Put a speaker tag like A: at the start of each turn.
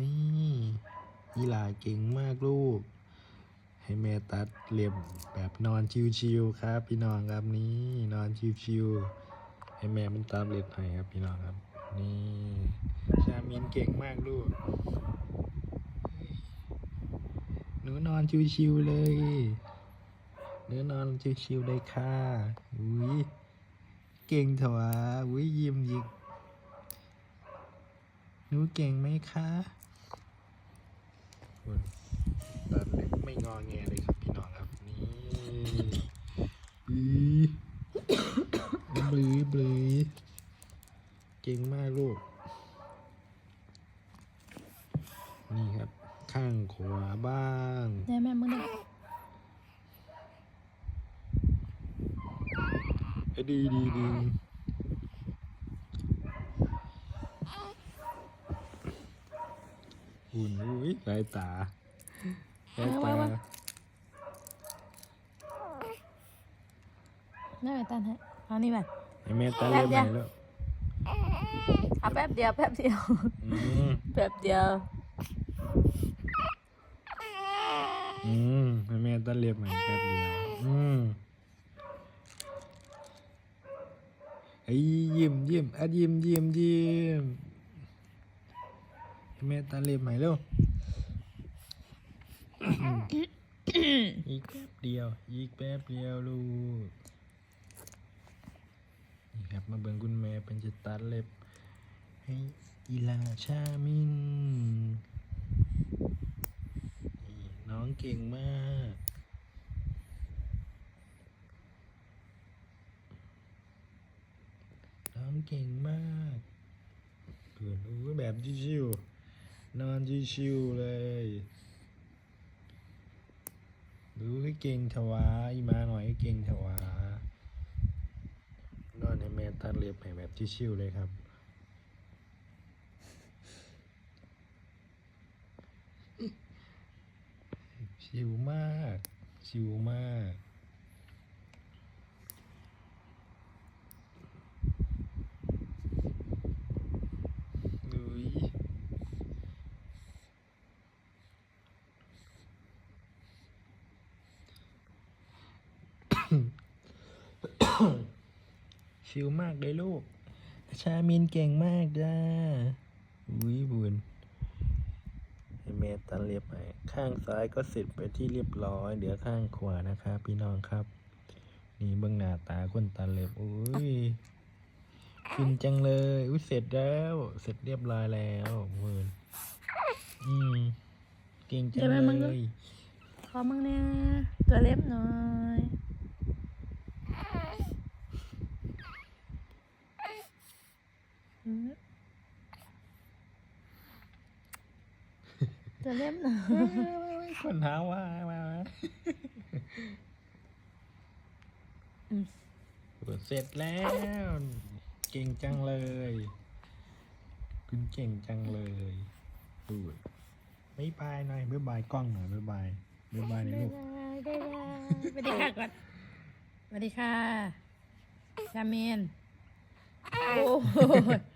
A: นี่อีหลาเก่งมากลูก ให้แม่ตัดเล็บแบบนอนชิวๆครับ พี่น้องครับนี่นอนชิวๆให้แม่มันตัดเล็บให้ครับพี่น้องครับ นี่ชามินเก่งมากลูก หนูนอนชิวๆเลยหนูนอนชิวๆเลยค่ะอุ้ยเก่งเถอะวะอุ้ยยิ้มยิก นูเก่งไหมคะคุณตัดเล็บไม่งอแงเลยครับพี่น้องครับ นี่บีบลือบลือเก่งมากลูก นี่ครับ ข้างขวาบ้าง
B: ได้แม่มึงได้
A: เอ้ยดีดีดี หุ่นอุ้ยสายตาสายตา
B: ได้ไปตันให้เอานี่ไป
A: ไอแม่ตาเล็บไหนแล้ว
B: เอาแป๊บเดียวแป๊บเดียว
A: อืม
B: แป๊บเดียว
A: อืมไอแม่ตาเล็บไหนแป๊บเดียวอืมไอ้ยิ้มยิ้มอัดยิ้มยิ้มยิ้มไอ แม่ตาเล็บไหนแล้วอีกแป๊บเดียว อีกแป๊บเดียวลูก นี่ครับมาเบิ่งคุณแม่เป็นจะตัดเล็บ ให้อีลาชามินน้องเก่งมากน้องเก่งมากเกินอู้แบบชิวๆ นอนชิวๆเลยดูให้เก่งถวาอีมาหน่อยให้เก่งถวานอนในแม่ตัดเล็บให้แบบชิวๆเลยครับ ชิวมาก ชิวมาก นุ้ย ชิวมากเลยลูก ชามินเก่งมากจ้าอุ้ยบุญให้แม่ตัดเล็บไป ข้างซ้ายก็เสร็จไปที่เรียบร้อยเดี๋ยวข้างขวานะครับพี่น้องครับ นี่เบื้องหน้าตาคนตัดเล็บอุ้ยฟินจังเลยอุ้ยเสร็จแล้ว เสร็จเรียบร้อยแล้วบุญอืมเก่งจังเลย
B: ขอมึงเนี่ยตัวเล็บหน่อย อืมตัวเล็บหน่อย
A: คนหาว่ามา
B: อืม
A: เสร็จแล้ว เก่งจังเลย คุณเก่งจังเลยดูไม่บายหน่อยบ๊ายบายกล้องหน่อยบ๊ายบายบ๊ายบายหน่อยลูก
B: ได้ได้สวัสดีค่ะก่อนสวัสดีค่ะชาเมนโอ้โห